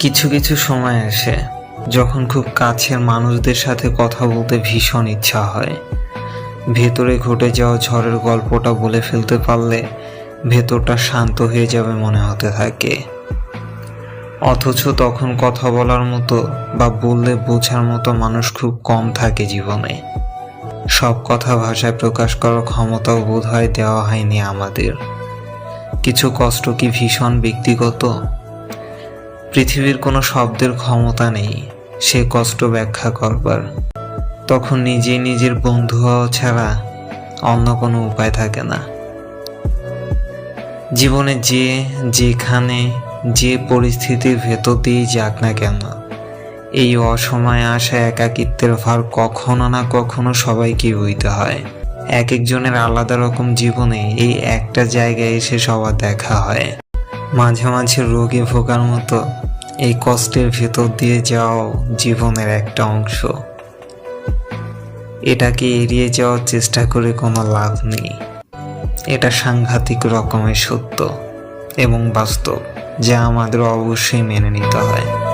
কিছু কিছু সময় আসে যখন খুব কাছের মানুষদের সাথে কথা বলতে ভীষণ ইচ্ছা হয়। ভেতরে ঘটে যাওয়া ঝড়ের গল্পটা বলে ফেলতে পারলে ভেতরটা শান্ত হয়ে যাবে মনে হতে থাকে। অথচ তখন কথা বলার মতো বা বললে বোঝার মতো মানুষ খুব কম থাকে জীবনে। সব কথা ভাষায় প্রকাশ করার ক্ষমতাও বোধ হয় দেওয়া হয়নি আমাদের। কিছু কষ্ট কি ভীষণ ব্যক্তিগত? পৃথিবীর কোনো শব্দের ক্ষমতা নেই, সে কষ্ট ব্যাখ্যা করবার। তখন নিজে নিজের বন্ধু হওয়া ছাড়া অন্য কোনো উপায় থাকে না। জীবনে যে, যেখানে, যে পরিস্থিতির ভেতর দিয়েই যাক না কেন, এই অসময়ে আসা একাকিত্বের ভার কখনো না কখনো সবাইকে বইতে হয়। এক একজনের আলাদা রকম জীবনে এই একটা জায়গায় এসে সবার দেখা হয়। মাঝে মাঝে রোগে ভোগার মতো এই কষ্টের ভেতর দিয়ে যাও জীবনের একটা অংশ। এটাকে এড়িয়ে যাওয়ার চেষ্টা করে কোনো লাভ নেই। এটা সাংঘাতিক রকমের সত্য এবং বাস্তব, যা আমাদের অবশ্যই মেনে নিতে হয়।